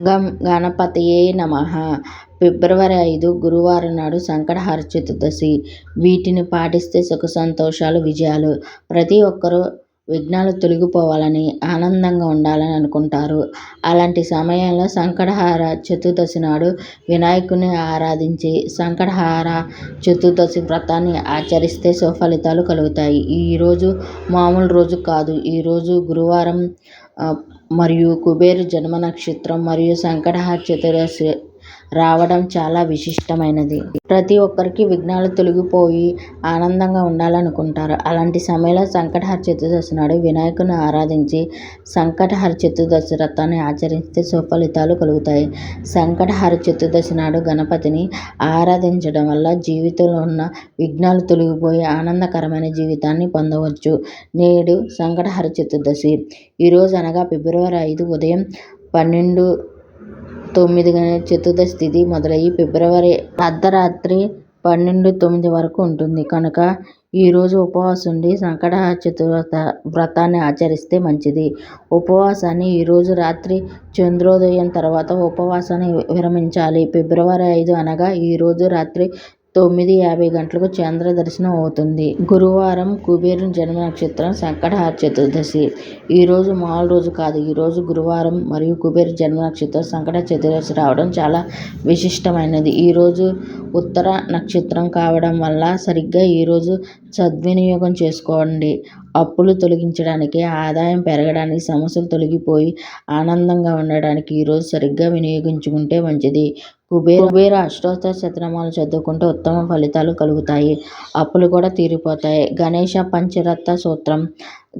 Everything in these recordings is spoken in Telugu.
గం గణపతయే నమః. ఫిబ్రవరి ఐదు గురువారం నాడు సంకటహార చతుర్దశి వీటిని పాటిస్తే సుఖ సంతోషాలు విజయాలు. ప్రతి ఒక్కరూ విఘ్నాలు తొలగిపోవాలని ఆనందంగా ఉండాలని అనుకుంటారు. అలాంటి సమయంలో సంకటహార చతుర్దశి నాడు వినాయకుని ఆరాధించి సంకటహార చతుర్దశి వ్రతాన్ని ఆచరిస్తే సుఫలితాలు కలుగుతాయి. ఈరోజు మామూలు రోజు కాదు. ఈరోజు గురువారం మరియు కుబేరు జన్మ నక్షత్రం మరియు సంకటహర చతుర్దశి రావడం చాలా విశిష్టమైనది. ప్రతి ఒక్కరికి విఘ్నాలు తొలగిపోయి ఆనందంగా ఉండాలనుకుంటారు. అలాంటి సమయంలో సంకటహర చతుర్దశి నాడు వినాయకుని ఆరాధించి సంకటహర చతుర్దశి వ్రతాన్ని ఆచరిస్తే సుఫలితాలు కలుగుతాయి. సంకటహర చతుర్దశి నాడు గణపతిని ఆరాధించడం వల్ల జీవితంలో ఉన్న విఘ్నాలు తొలగిపోయి ఆనందకరమైన జీవితాన్ని పొందవచ్చు. నేడు సంకటహర చతుర్దశి ఈరోజు అనగా ఫిబ్రవరి ఐదు ఉదయం పన్నెండు తొమ్మిది చతుర్దశి స్థితి మొదలయ్యి ఫిబ్రవరి అర్ధరాత్రి పన్నెండు తొమ్మిది వరకు ఉంటుంది. కనుక ఈరోజు ఉపవాసం ఉండి సంకటహర చతుర్థ వ్రతాన్ని ఆచరిస్తే మంచిది. ఉపవాసాన్ని ఈరోజు రాత్రి చంద్రోదయం తర్వాత ఉపవాసాన్ని విరమించాలి. ఫిబ్రవరి ఐదు అనగా ఈరోజు రాత్రి తొమ్మిది యాభై గంటలకు చంద్ర దర్శనం అవుతుంది. గురువారం కుబేరుని జన్మ నక్షత్రం సంకటహార చతుర్దశి. ఈరోజు మామూలు రోజు కాదు ఈరోజు గురువారం మరియు కుబేరు జన్మ నక్షత్రం సంకట చతుర్దశి రావడం చాలా విశిష్టమైనది. ఈరోజు ఉత్తర నక్షత్రం కావడం వల్ల సరిగ్గా ఈరోజు సద్వినియోగం చేసుకోండి. అప్పులు తొలగించడానికి ఆదాయం పెరగడానికి సమస్యలు తొలగిపోయి ఆనందంగా ఉండడానికి ఈరోజు సరిగ్గా వినియోగించుకుంటే మంచిది. కుబేర కుబేర అష్టోత్తర శతనామాలు చదువుకుంటే ఉత్తమ ఫలితాలు కలుగుతాయి. అప్పులు కూడా తీరిపోతాయి. గణేష పంచరత్న సూత్రం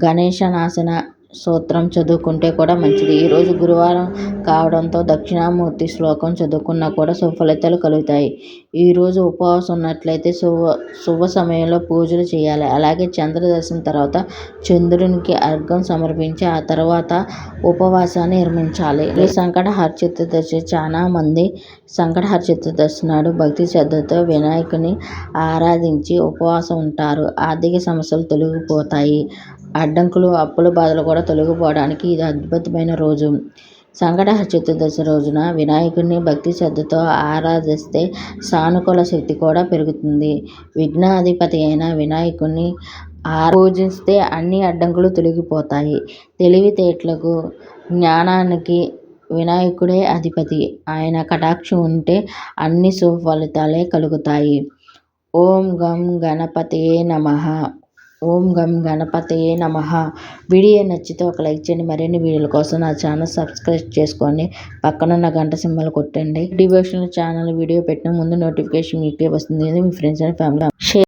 గణేష నాశన సూత్రం చదువుకుంటే కూడా మంచిది. ఈరోజు గురువారం కావడంతో దక్షిణామూర్తి శ్లోకం చదువుకున్నా కూడా సుఫలితాలు కలుగుతాయి. ఈరోజు ఉపవాసం ఉన్నట్లయితే శుభ శుభ సమయంలో పూజలు చేయాలి. అలాగే చంద్ర దర్శనం తర్వాత చంద్రునికి అర్ఘ్యం సమర్పించి ఆ తర్వాత ఉపవాసాన్ని నిర్మించాలి. ఈ సంకటహర చతుర్దశి చాలా మంది సంకటహర చతుర్దశి నాడు భక్తి శ్రద్ధతో వినాయకుని ఆరాధించి ఉపవాసం ఉంటారు. ఆర్థిక సమస్యలు తొలగిపోతాయి. అడ్డంకులు అప్పుల బాధలు కూడా తొలగిపోవడానికి ఇది అద్భుతమైన రోజు. సంకటహర చతుర్దశి రోజున వినాయకుడిని భక్తి శ్రద్ధతో ఆరాధిస్తే సానుకూల శక్తి కూడా పెరుగుతుంది. విఘ్నాధిపతి అయిన వినాయకుడిని పూజిస్తే అన్ని అడ్డంకులు తొలగిపోతాయి. తెలివితేటలకు జ్ఞానానికి వినాయకుడే అధిపతి. ఆయన కటాక్షం ఉంటే అన్ని సుఫలితాలే కలుగుతాయి. ఓం గం గణపతయే నమః. ఓం గం గణపతయే నమ. వీడియో నచ్చితే ఒక లైక్ చేయండి. మరిన్ని వీడియోల కోసం నా ఛానల్ సబ్స్క్రైబ్ చేసుకోండి. పక్కనున్న గంట సింబల్ కొట్టండి. డివోషనల్ ఛానల్ వీడియో పెట్టిన ముందు నోటిఫికేషన్ మీకే వస్తుంది. మీ ఫ్రెండ్స్ అండ్ ఫ్యామిలీ. షేర్